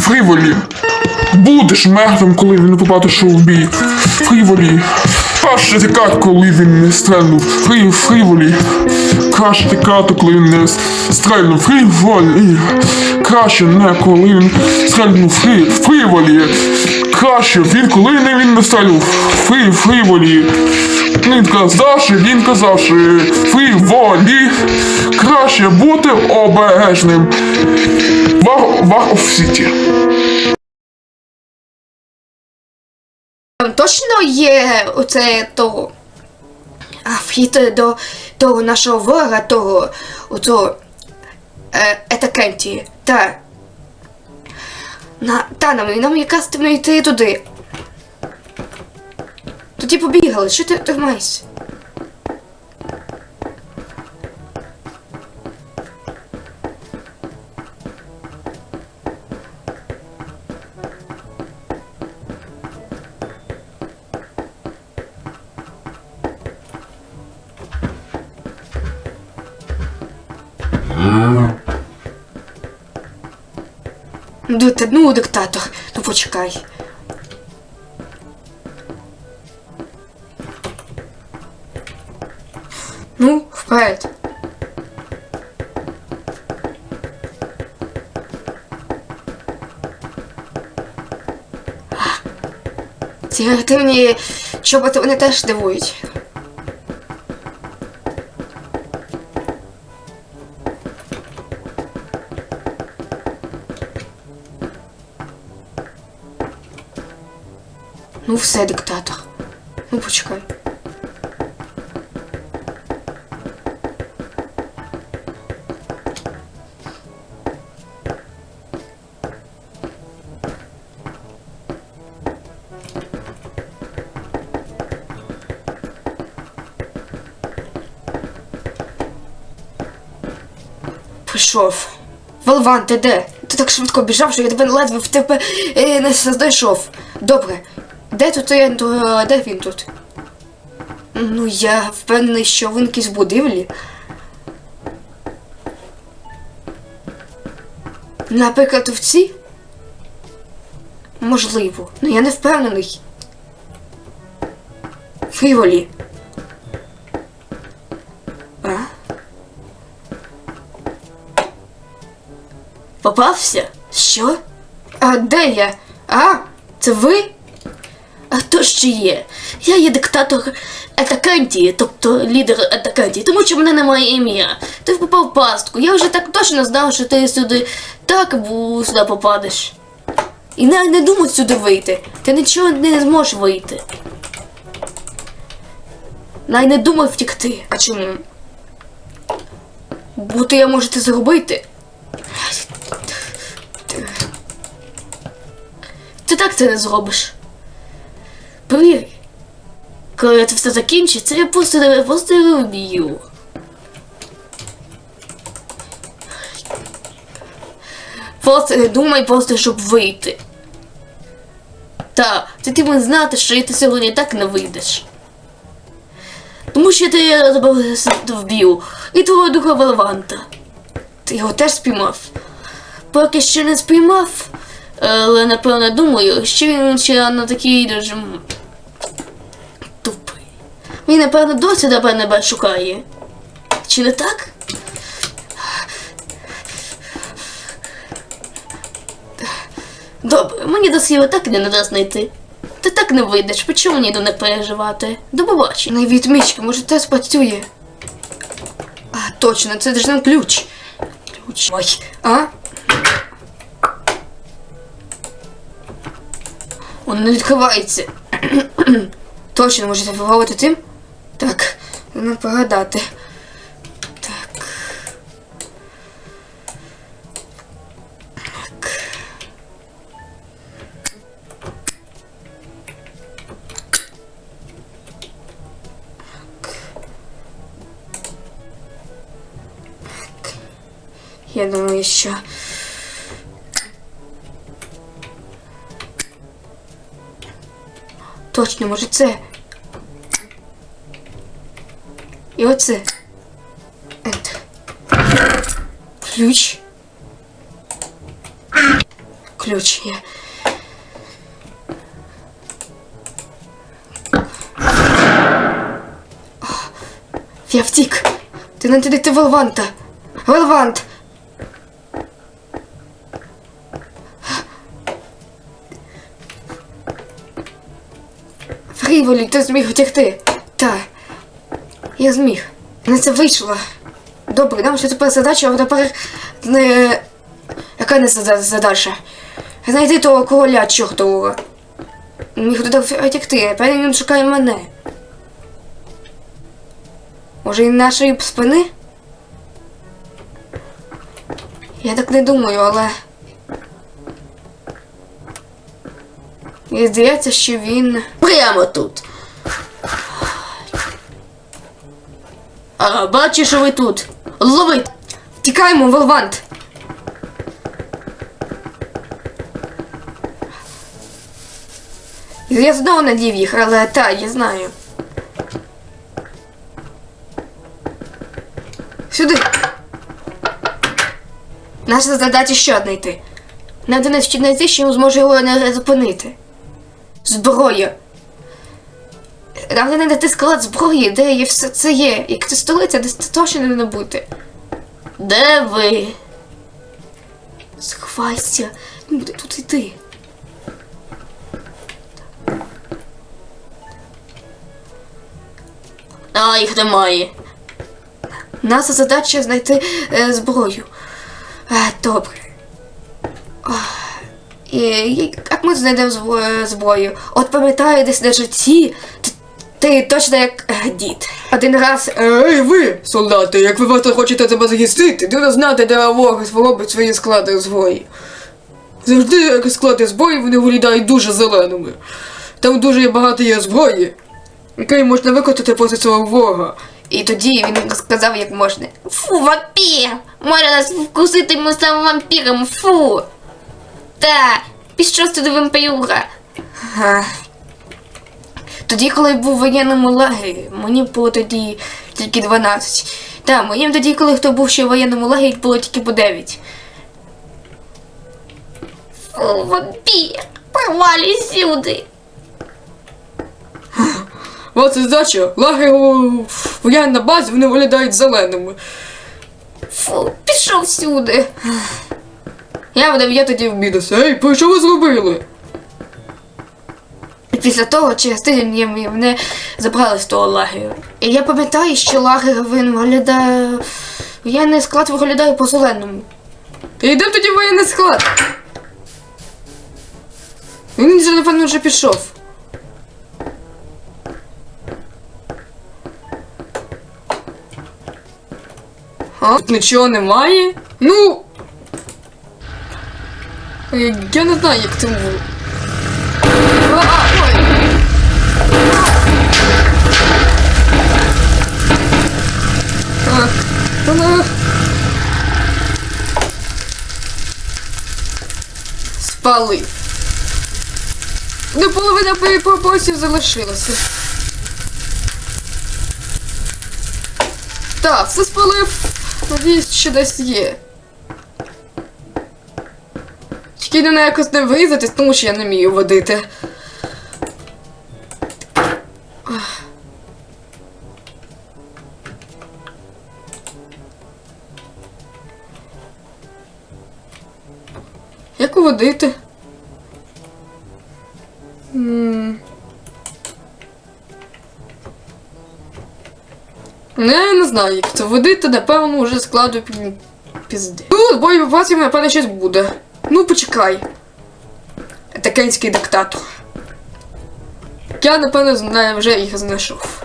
Фріволі. Будеш мертвим, коли він побачив у бій. Фріволі. Краще тікати, коли він не стрельнув. Фрі, фріволі. Краще тікати, коли він не стрельнув. Фріволі. Краще не коли він стрельнув. Фрі, фріволі. Краще він, коли не він не. Фрі, фріволі. Він казавши, він казавши. Фріволі. Краще бути обережним. Вар в сіті. Точно є оце. А вхід до того нашого ворога, того оцього е, етакенті. Та. На, та нам, нам якраз треба йти туди. Тоді побігали, що ти тримайся? Ну, диктатор, ну почекай. Ну, вперед. Ці реактивні чоботи вони теж дивують. Ну все, диктатор. Ну почекай. Прийшов. Волван, ти де? Ти так швидко біжав, що я тебе ледве в тебе е, не знайшов. Добре. Де тут де він тут? Ну, я впевнений, що він якийсь будівлі. Наприклад, в цій? Можливо, але я не впевнений. Фріволі. А? Попався? Що? А де я? А? Це ви? А хто ще є? Я є диктатор Атакантії, тобто лідер Атакантії, тому що в мене немає ім'я. Ти попав в пастку. Я вже так точно знав, що ти сюди так бу- сюди попадеш. І навіть не думай сюди вийти. Ти нічого не зможеш вийти. Навіть не думай втікти. А чому? Бо ти я можете зробити. Ти так це не зробиш. Повір. Коли це все закінчиться, я просто тебе просто вб'ю. Просто не думай просто, щоб вийти. Та, ти ти знати, що ти сьогодні так не вийдеш. Тому що ти вб'ю. І твого духа Валванта. Ти його теж спіймав. Поки ще не спіймав, але напевно думаю, що він ще на такий дуже м, тупий. Він, напевно, досі тебе шукає. Чи не так? Добре, мені до слова так не треба знайти. Ти так не вийдеш, почому мені до не переживати? До побачення. Не відмічки, може те спрацює. А, точно, це ж нам ключ. Ключ. Ой, а? Он не відкривається. Точно можете вивалити тим? Так, не погадати. Так. Так. Так. Я думаю, що. Точно, може це. І оце. Ключ. ключ є. Я втік. Ти не туди ти Велванта. Велвант. Фріволі, ти зміг втекти. Так. Я зміг. Не це вийшло. Добре, нам ще тепер задача, а тепер не. Яка не задача? Знайти того короля чортового. Міг туди втекти, а тепер він шукає мене. Може, і нашої спини? Я так не думаю, але. Мені здається, що він. Прямо тут. А, бачу, що ви тут. Ловить! Тікаємо, Велвант! Я знову надів їх, але так, я знаю. Сюди. Наша задача що знайти? Надо знайти, що зможе його не зупинити. Зброя. Нам не знайти склад зброї, де є все це є. Як це столиця, де це точно не бути. Де ви? Сховайся, він буде тут йти. А, їх немає. Наша задача знайти е, зброю. Е, добре. І, як ми знайдемо зброю, зброю? От пам'ятаю, десь на житті. Ти, точно як е, дід. Один раз. Ей, ви, солдати, як ви варто хочете тебе захистити, треба знати, де ворог робить свої склади зброї. Завжди, як склади зброї, вони виглядають дуже зеленими. Там дуже багато є зброї, який можна викотити проти цього ворога. І тоді він сказав, як можна. Фу, вампір! Може нас вкусити ми саме вампіром, фу! Та, пішов туди вампірура. Тоді, коли я був в воєнному лагері, мені було тоді тільки 12. Та, моїм тоді, коли хто був ще в воєнному лагері, було тільки по 9. Фу, вампір! Провалі сюди! От задача, лагеру воєнна база, вони виглядають зеленими. Фу, пішов сюди. Я 9 тоді в мінус. Ей, про що ви зробили? Після того, через тиждень мене забрали з того лагерю. І я пам'ятаю, що лагер він виглядає. Воєнний склад виглядає по-зеленому. Та йдемо тоді в воєнний склад. Він вже, напевно, вже пішов. А? Тут нічого немає. Ну. Я не знаю, як це було. А. Спалив. До половина боєприпасів залишилося. Так, все спалив. Надіюсь, що десь є. Тільки не якось не врізатись, тому що я не вмію водити. Водити? Не, не знаю, як це водити, напевно, вже складу пі- пізди. Ну, з бою напевно, щось буде. Ну, почекай. Етакенський диктатор. Я, напевно, знаю, вже їх знайшов.